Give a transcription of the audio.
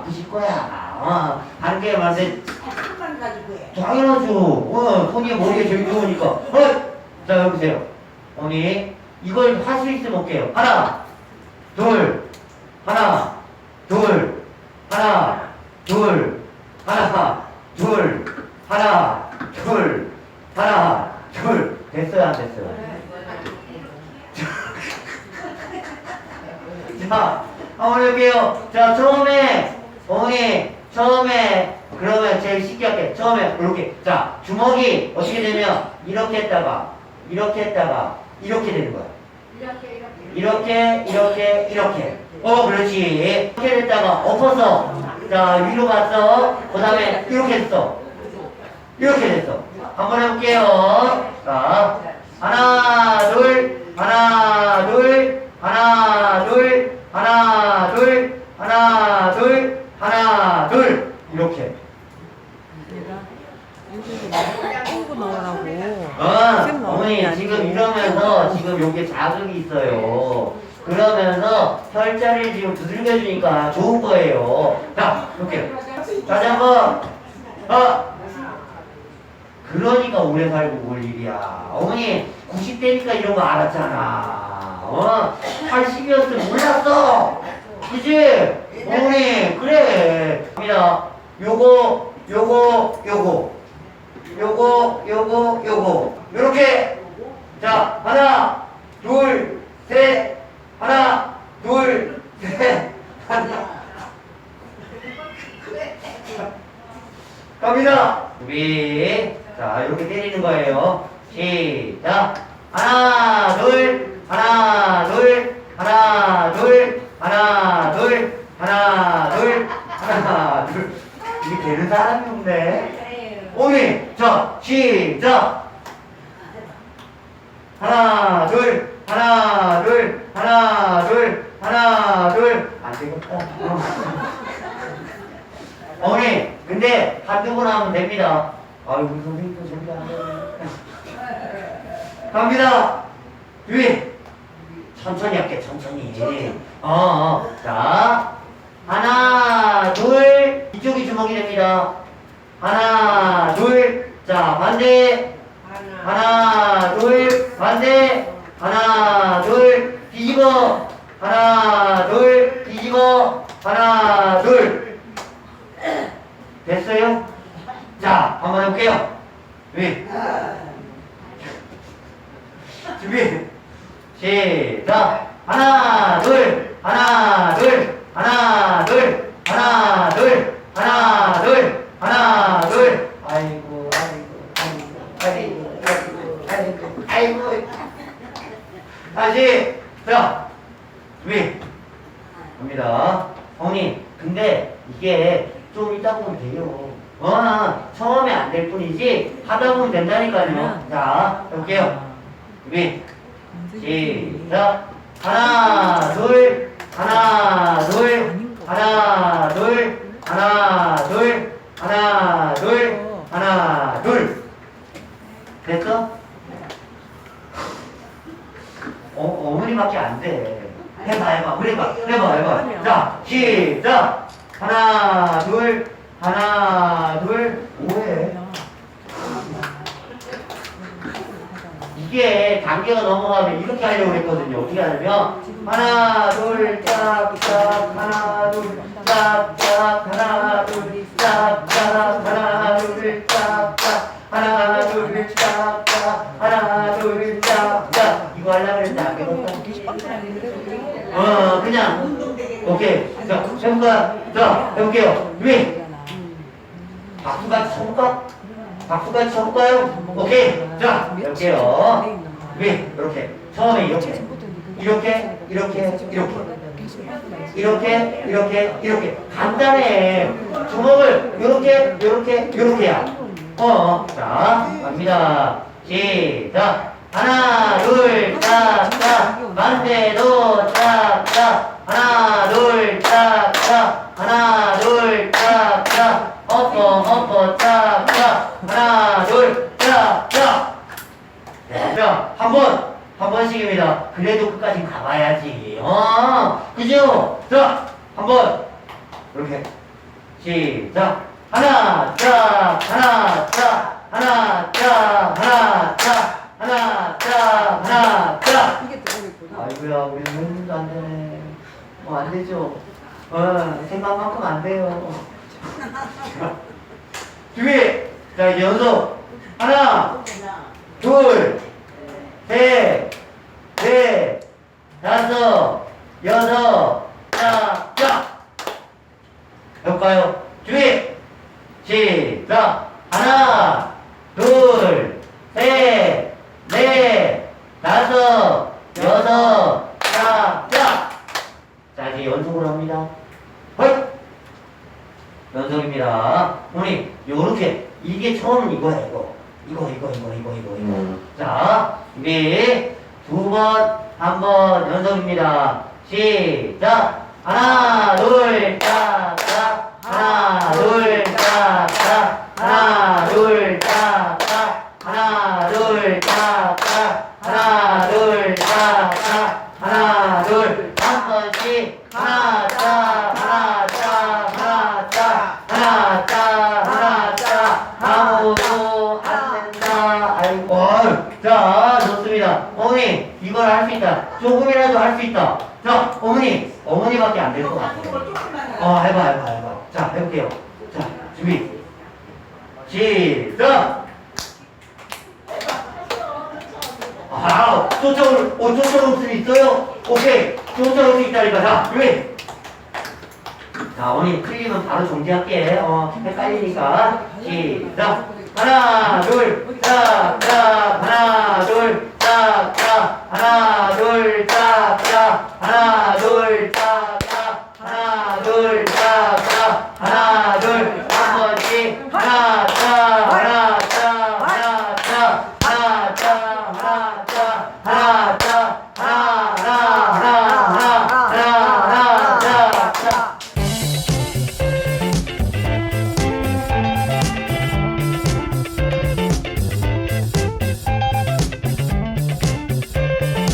아프실 거야. 어, 하는 게 맞는데 한만 가지고 해. 당연하죠. 어, 손이 머리에 제일 좋으니까. 어, 자 여기 보세요. 어머니 이걸 할 수 있으면 볼게요. 하나, 둘, 하나, 둘, 하나, 둘, 하나, 둘, 하나, 둘, 하나, 둘. 됐어요, 안 됐어요? 자, 한번 해볼게요. 자, 처음에, 어머니, 처음에, 그러면 제일 쉽게 할게. 처음에, 이렇게. 자, 주먹이 어떻게 되면, 이렇게 했다가, 이렇게 했다가, 이렇게 되는 거야. 이렇게, 이렇게, 이렇게. 어, 그렇지. 이렇게 됐다가, 엎어서, 자, 위로 갔어. 그 다음에, 이렇게 했어. 이렇게 됐어. 한번 해볼게요. 자, 하나, 둘, 하나, 둘, 하나, 둘, 하나, 둘, 하나, 둘, 하나, 둘. 이렇게. 공부 넣으라고. 어, 어머니 지금. 이러면서 지금 여기 자극이 있어요. 그러면서 혈자리를 지금 두들겨 주니까 좋은 거예요. 자, 이렇게. 다시 한 번. 어. 그러니까 오래 살고 올 일이야. 어머니 90대니까 이런 거 알았잖아. 어? 80이었으면 몰랐어. 그지? 어머니 그래. 갑니다. 요거 요거 요거. 요거 요거 요거. 요렇게. 자 하나 둘 셋. 하나 둘 셋. 하나 갑니다. 준비 자 이렇게 때리는 거예요. 시작. 하나 둘 하나 둘 하나 둘 하나 둘 하나 둘 하나 둘 이게 되는 사람이 없네. 오미 자 시작. 하나 둘 하나 둘 하나 둘 하나 둘 안 되겠다. 어. 어머니 근데 한두 번 하면 됩니다. 아유 우리 선생님 또 저렇게 안 돼. 갑니다. 준비 천천히 할게 천천히. 어, 어. 자 하나 둘 주먹이 됩니다 하나 둘 자 반대. 하나 둘 반대. 하나 둘 뒤집어. 하나 둘 뒤집어. 하나 둘. 됐어요? 자 한번 해볼게요. 준비. 준비. 시작. 하나 둘. 하나 둘. 하나 둘 하나 둘 하나 둘 하나 둘 아이고 아이고 아이고 아이고 아이고 아이고 아이고 다시 자 준비 갑니다 어머니 근데 이게 좀 이따 보면 돼요. 어 처음에 안 될 뿐이지 하다 보면 된다니까요. 자 해볼게요. 준비. 시작. 하나 둘. 하나 둘 하나 둘 하나 둘 하나 둘 하나 둘 됐어? 어, 어머니밖에 안 돼. 해봐, 해봐, 우리 해봐, 해봐, 해봐. 자, 시작. 하나, 둘, 하나, 둘, 오해. 이게 단계가 넘어가면 이렇게 하려고 했거든요. 어떻게 하냐면 하나, 둘, 짝, 짝, 하나, 둘, 짝, 짝, 하나, 둘, 짝, 짝, 하나, 둘, 짝, 짝, 하나, 둘, 짝, 짝, 하나, 둘, 짝, 짝. 이거 하려고 했는데 안 되겠다. 어, 그냥 오케이. 자, 해볼까? 자, 해볼게요. 준비. 박수같이 쳐볼까? 박수같이 쳐볼까요? 오케이. 자, 해볼게요. 준비. 이렇게. 처음에 이렇게. 이렇게, 이렇게, 이렇게. 이렇게, 이렇게, 이렇게. 간단해. 주먹을 이렇게, 이렇게, 이렇게야. 어, 자, 갑니다. 시작. 하나, 둘, 짝, 짝. 반대도 짝, 짝. 하나, 둘, 짝, 짝. 하나, 둘, 짝, 짝. 엎어, 엎어, 짝, 짝. 하나, 둘, 짝, 짝. 자, 한 번, 한 번씩입니다. 그래도 끝까지 가봐야지. 어, 그죠? 자, 한 번. 이렇게. 시작 하나 짝 하나 짝 하나 짝 하나 짝 하나 짝 하나 짝 이게 또 어렵구나. 아이고야 우리 눈도 안 되네 뭐안 되죠 어 생각만큼 안 돼요 준비 자 이제 연속 하나 둘 셋, 넷, 다섯, 여섯, 짝, 짝. 해볼까요? 준비! 시작! 하나, 둘, 셋, 넷, 다섯, 여섯, 짝, 짝. 자, 이제 연속으로 합니다. 헐! 연속입니다. 어머니, 요렇게, 이게 처음 이거야, 이거. 이거, 이거, 이거, 이거, 이거, 이거. 자, 준비. 두 번, 한 번 연속입니다. 시작. 하나, 둘, 짝, 짝. 하나, 둘, 짝, 짝. 하나, 둘, 짝, 짝. 하나, 둘, 짝, 짝. 하나, 둘, 짝, 짝. 하나, 둘, 한 번씩. 하나, 짝, 하나, 짝, 하나, 짝. 하나, 짝, 하나, 짝. 아무도 안 된다. 아이고. 어휴. 자, 좋습니다. 어머니, 이걸 할 수 있다. 조금이라도 할 수 있다. 자, 어머니, 어머니밖에 안 될 것 같아요. 어, 해봐, 해봐, 해봐. 자, 해볼게요. 자, 준비. 시작! 아, 쫓아올, 어, 쫓아올 수 있어요? 오케이. 수 있다니까. 자, 준비. 자, 어머니, 틀리면 바로 정지할게. 어, 헷갈리니까. 시작. 하나, 둘, 짝, 짝, 하나, 둘, 하나, 하나, 둘, 짝,